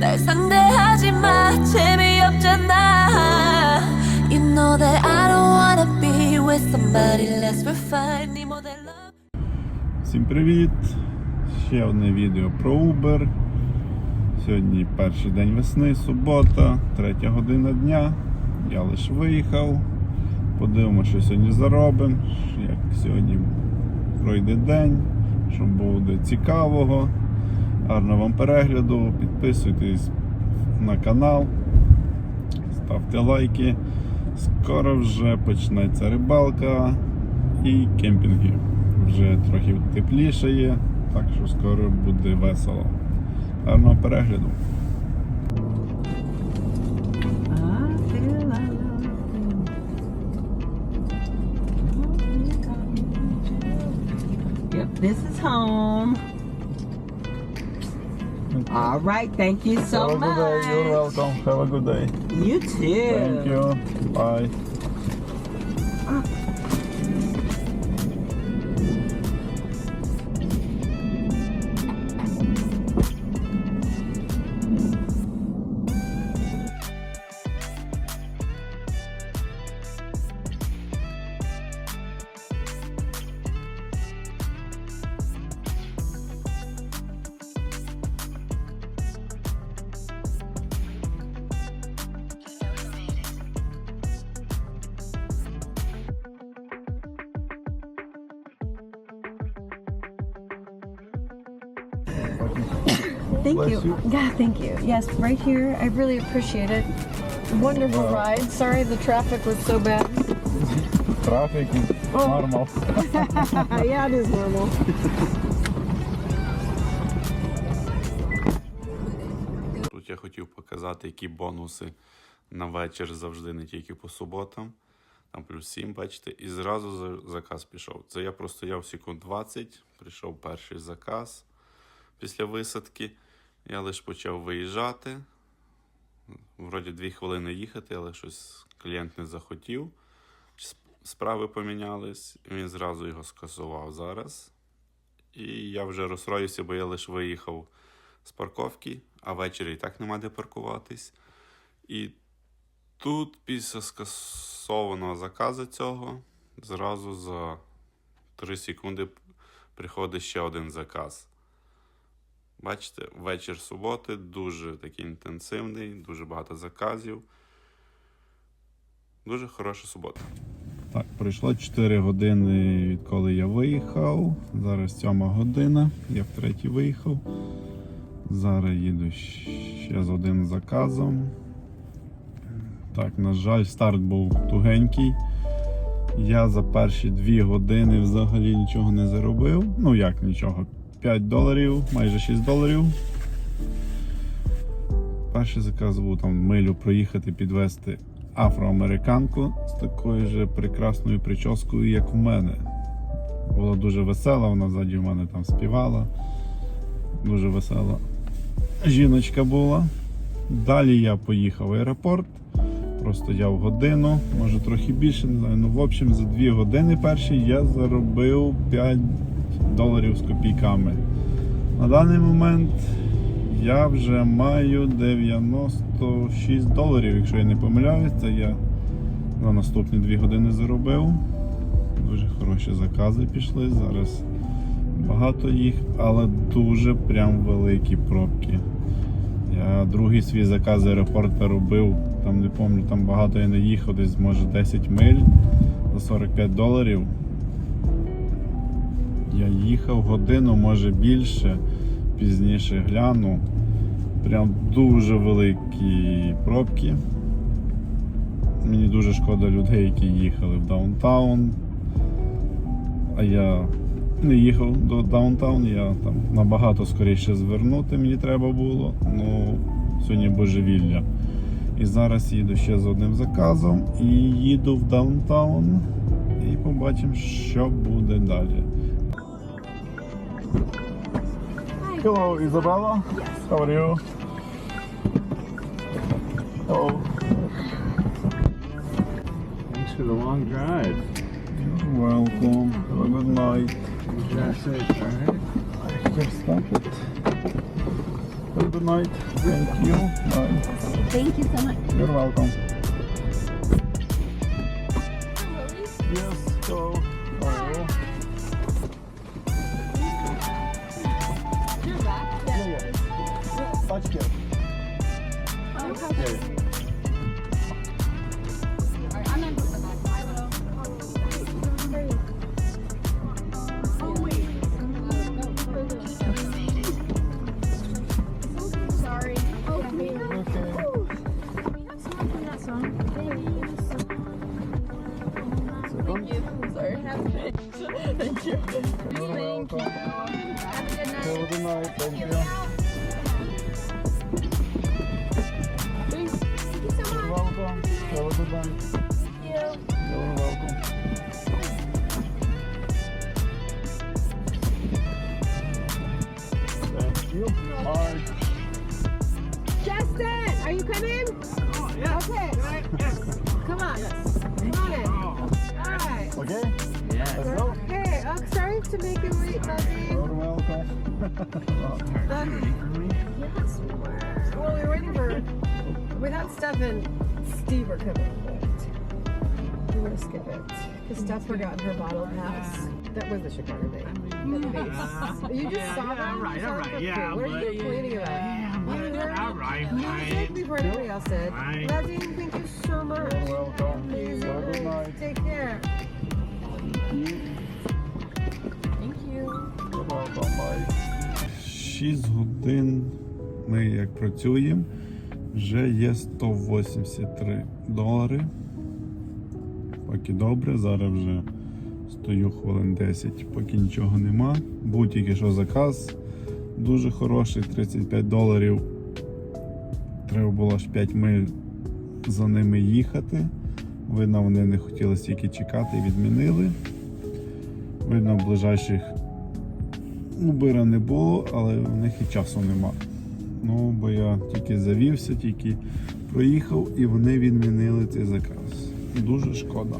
날 상대하지 마 재미없잖아 You know that I don't wanna be with somebody less refined 네 모델 love Всім привіт! Ще одне відео про Uber. Сьогодні перший день весни, субота, третя година дня. Я лише виїхав. Подивимося, що сьогодні заробимо, як сьогодні пройде день, що буде цікавого. Гарного вам перегляду, підписуйтесь на канал, ставте лайки. Скоро вже почнеться рибалка і кемпінги. Вже трохи теплішає, так що скоро буде весело. Гарного перегляду. This is home. All right, thank you so much. you're welcome. Have a good day. You too. Thank you. Bye. Thank Bless you. you. Yeah, thank you. Yes, right here. I really appreciate it. Wonderful ride. Sorry the traffic was so bad. Traffic is normal. yeah, it is normal. Тут я хотів показати, які бонуси на вечір завжди, не тільки по суботам. Там плюс 7, бачите, і зразу за- заказ пішов. Це я простояв секунд 20, прийшов перший заказ після висадки. Я лише почав виїжджати. Вроді дві хвилини їхати, але щось клієнт не захотів. Справи помінялись, він зразу його скасував зараз. І я вже розстроївся, бо я лише виїхав з парковки, а ввечері і так нема де паркуватись. І тут, після скасованого заказу цього, зразу за 3 секунди приходить ще один заказ. Бачите, вечір суботи дуже такий інтенсивний, дуже багато заказів. Дуже хороша субота. Так, пройшло 4 години, відколи я виїхав. Зараз 7 година, я втретє виїхав. Зараз їду ще з одним заказом. Так, на жаль, старт був тугенький. Я за перші 2 години взагалі нічого не заробив. Ну як нічого? 5 доларів, майже 6 доларів. Перший заказ був там милю проїхати підвести афроамериканку з такою же прекрасною прическою, як в мене. Була дуже весела, вона ззаді в мене там співала. Дуже весела жіночка була. Далі я поїхав в аеропорт. Простояв годину, може трохи більше, не знаю. Ну, в общем, за 2 години перші я заробив 5 доларів з копійками. На даний момент я вже маю 96 доларів, якщо я не помиляюсь, це я за наступні 2 години заробив. Дуже хороші закази пішли. Зараз багато їх, але дуже прям великі пробки. Я другий свій заказ з аеропорту робив, там не пам'ятаю, там багато я не їхав, десь може 10 миль за 45 доларів. Я їхав годину, може більше, пізніше гляну. Прям дуже великі пробки. Мені дуже шкода людей, які їхали в даунтаун. А я не їхав до даунтаун, я там набагато скоріше звернути мені треба було. Ну, сьогодні божевілля. І зараз їду ще з одним заказом і їду в даунтаун. І побачимо, що буде далі. Hello, Isabella. Yes. How are you? Hello. Thanks for the long drive. You're welcome. Have a good night. That's it, all right? Just stop it. Have a good night. Thank you. Bye. Thank you so much. You're welcome. Have a good night. Thank you. You're welcome. Have a good night. You're welcome. Thank you. Bye. Justin, are you coming? Okay. Come on. Come on. All right. Okay? Let's go. Okay. I'm sorry to make you wait, buddy. You're welcome. Well, we we're waiting for. Without Steph and Steve are coming. But we're gonna skip it because Steph forgot her bottle pass. That was the Chicago day. That. You just saw that. all right, all right, yeah. What are you complaining about? You were- All right, You said before anybody else did. Fine. Lazine, thank you so much. 6 годин ми як працюємо. Вже є 183 долари. Поки добре, зараз вже стою хвилин 10, поки нічого нема. Тільки що заказ дуже хороший, 35 доларів. Треба було аж 5 миль за ними їхати. Видно, вони не хотіли стільки чекати відмінили. Видно, в ближайших Убира не було, але в них і часу нема. Ну, бо я тільки завівся, тільки проїхав і вони відмінили цей заказ. Дуже шкода.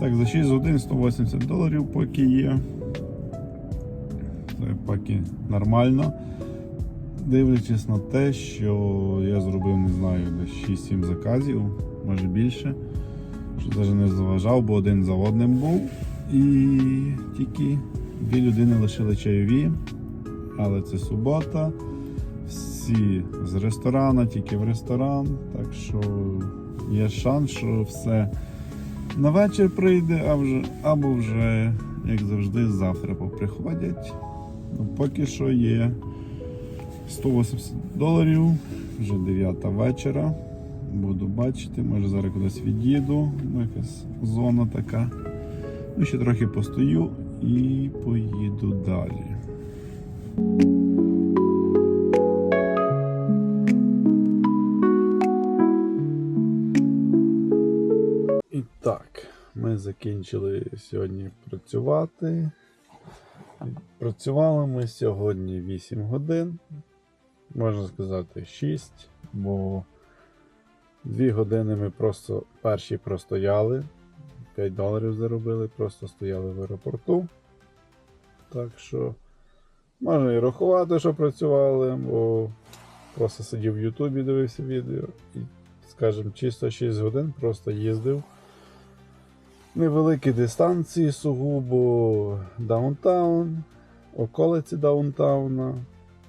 Так, за 6 годин 180 доларів поки є. Це поки нормально. Дивлячись на те, що я зробив, не знаю, десь 6-7 заказів, може більше. Що навіть не заважав, бо один за одним був. І тільки дві людини лишили чайові, але це субота. Всі з ресторана, тільки в ресторан. Так що є шанс, що все на вечір прийде, а вже, або вже, як завжди, завтра поприходять. Ну, поки що є 180 доларів, вже 9 вечора. Буду бачити, може зараз кудись від'їду, ну, якась зона така. Ну, ще трохи постою і поїду далі. І так, ми закінчили сьогодні працювати. Працювали ми сьогодні 8 годин, можна сказати 6, бо 2 години ми просто перші простояли. 5 доларів заробили, просто стояли в аеропорту. Так що можна і рахувати, що працювали, бо просто сидів в Ютубі, дивився відео і, скажімо, чисто 6 годин просто їздив. Невеликі дистанції, сугубо даунтаун, околиці даунтауна,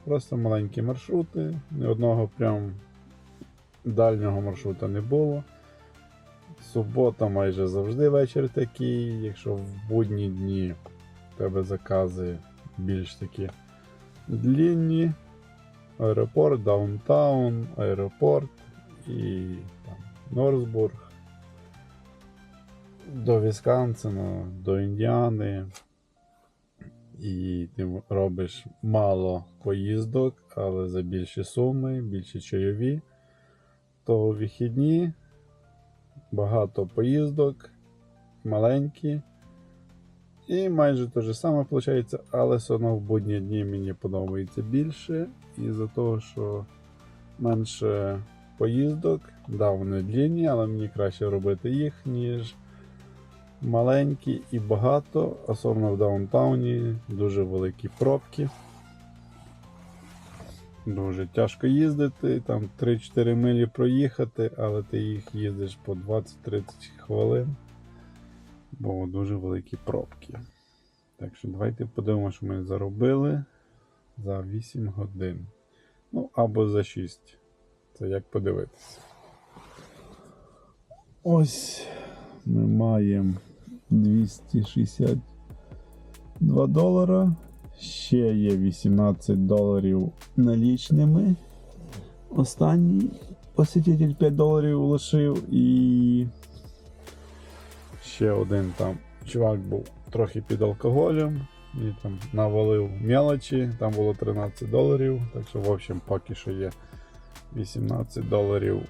просто маленькі маршрути, ні одного прям дальнього маршрута не було. Субота майже завжди вечір такий. Якщо в будні дні в тебе закази більш такі длінні. Аеропорт, даунтаун, аеропорт і там, Норсбург. До Вісконсина, до Індіани. І ти робиш мало поїздок, але за більші суми, більші чайові. То вихідні багато поїздок, маленькі. І майже те ж саме виходить, але все одно в будні дні мені подобається більше. І за того, що менше поїздок, да, вони длінні, але мені краще робити їх, ніж маленькі і багато, особливо в даунтауні, дуже великі пробки. Дуже тяжко їздити, там 3-4 милі проїхати, але ти їх їздиш по 20-30 хвилин, бо дуже великі пробки. Так що давайте подивимося, що ми заробили за 8 годин. Ну, або за 6. Це як подивитися. Ось ми маємо 262 долара. Ще є 18 доларів налічними. Останній посетитель 5 доларів лишив і ще один там чувак був трохи під алкоголем і там навалив мелочі, там було 13 доларів. Так що, в общем, поки що є 18 доларів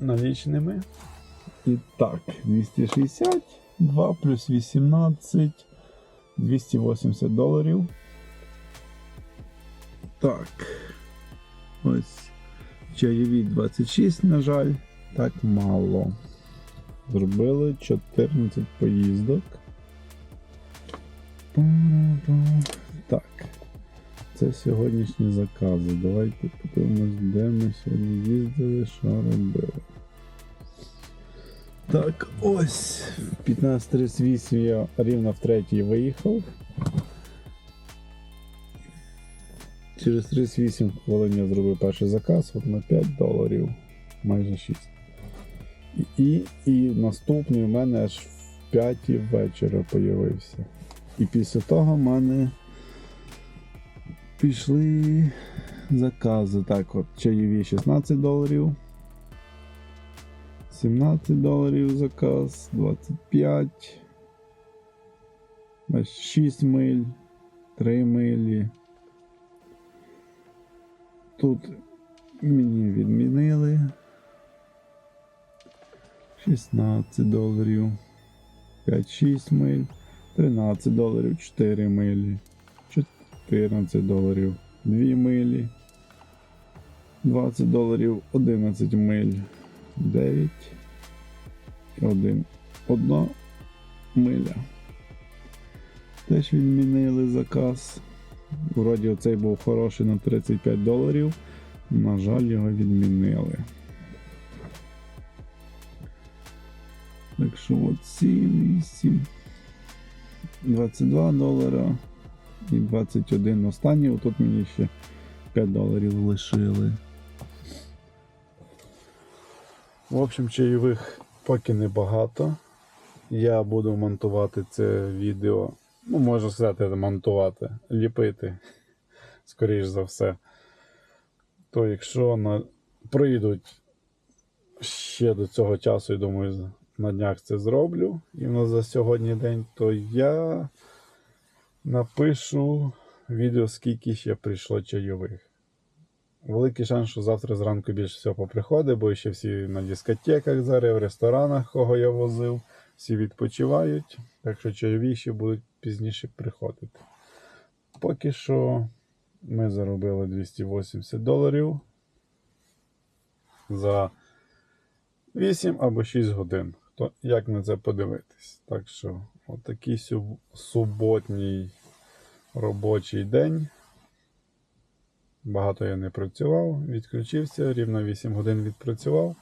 налічними. І так, 262 плюс 18. 280 доларів. Так. Ось. Чайові 26, на жаль, так мало. Зробили 14 поїздок. Так. Це сьогоднішні закази. Давайте подивимось, де ми сьогодні їздили, що робили. Так, ось. 15.38 я рівно в третій виїхав. Через 38 хвилин я зробив перший заказ от на 5 доларів, майже 6. І, і наступний у мене аж в 5 вечора появився. І після того в мене пішли закази. Так, от чайові 16 доларів. 17 доларів заказ, 25, ось 6 миль, 3 милі. Тут мені відмінили 16 доларів, 5-6 миль, 13 доларів, 4 милі, 14 доларів, 2 милі, 20 доларів, 11 миль. 9 1. Одна миля. Теж відмінили заказ. Вроді оцей був хороший на 35 доларів. На жаль, його відмінили. Так що от 7, 8, 22 долара і 21 останній. Тут мені ще 5 доларів лишили. В общем, чайових поки небагато. Я буду монтувати це відео. Ну, можна сказати, монтувати, ліпити, скоріш за все. То якщо на... прийдуть ще до цього часу, я думаю, на днях це зроблю. І в за сьогодні день, то я напишу відео, скільки ще прийшло чайових. Великий шанс, що завтра зранку більше всього поприходить, бо ще всі на дискотеках зараз, в ресторанах, кого я возив, всі відпочивають. Так що ще будуть пізніше приходити. Поки що ми заробили 280 доларів за 8 або 6 годин. Хто як на це подивитись? Так що, отакий суботній робочий день. Багато я не працював, відключився, рівно 8 годин відпрацював.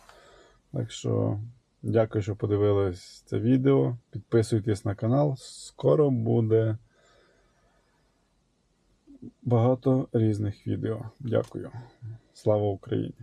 Так що, дякую, що подивились це відео. Підписуйтесь на канал. Скоро буде багато різних відео. Дякую. Слава Україні!